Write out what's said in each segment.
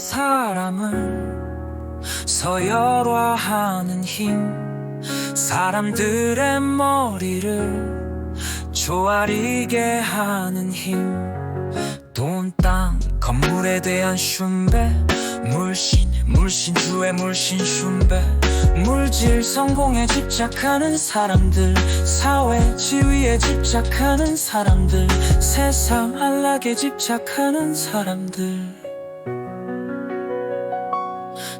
사람을 서열화하는 힘. 사람들의 머리를 조아리게 하는 힘. 돈, 땅, 건물에 대한 슌배. 물씬, 물신주의 물신 슌배. 물질 성공에 집착하는 사람들. 사회 지위에 집착하는 사람들. 세상 안락에 집착하는 사람들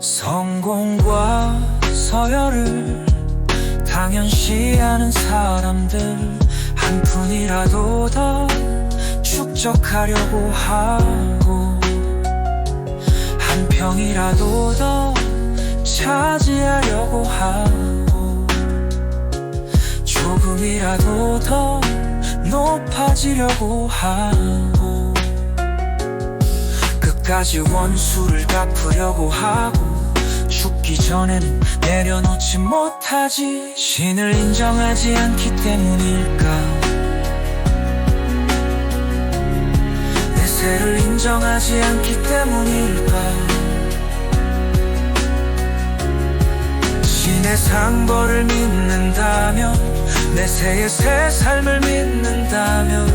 성공과 서열을 당연시하는 사람들 한 푼이라도 더 축적하려고 하고 한 평이라도 더 차지하려고 하고 조금이라도 더 높아지려고 하고 끝까지 원수를 갚으려고 하고 죽기 전에는 내려놓지 못하지. 신을 인정하지 않기 때문일까? 내세를 인정하지 않기 때문일까? 신의 상벌을 믿는다면 내세의 새 삶을 믿는다면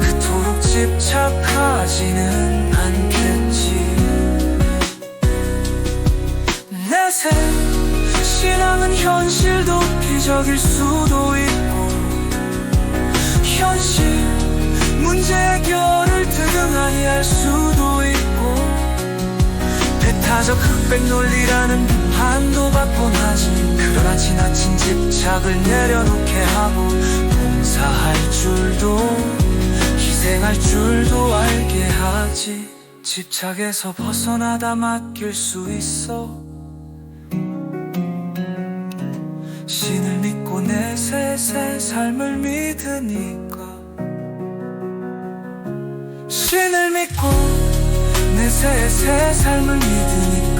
그토록 집착하지는 않 현실도 기적일 수도 있고 현실 문제 해결을 득응하니 할 수도 있고 배타적 흑백 논리라는 한도 받곤 하지 그러나 지나친 집착을 내려놓게 하고 봉사할 줄도 희생할 줄도 알게 하지 집착에서 벗어나다 맡길 수 있어 신을 믿고 내 새새 삶을 믿으니까. 신을 믿고 내 새새 삶을 믿으니까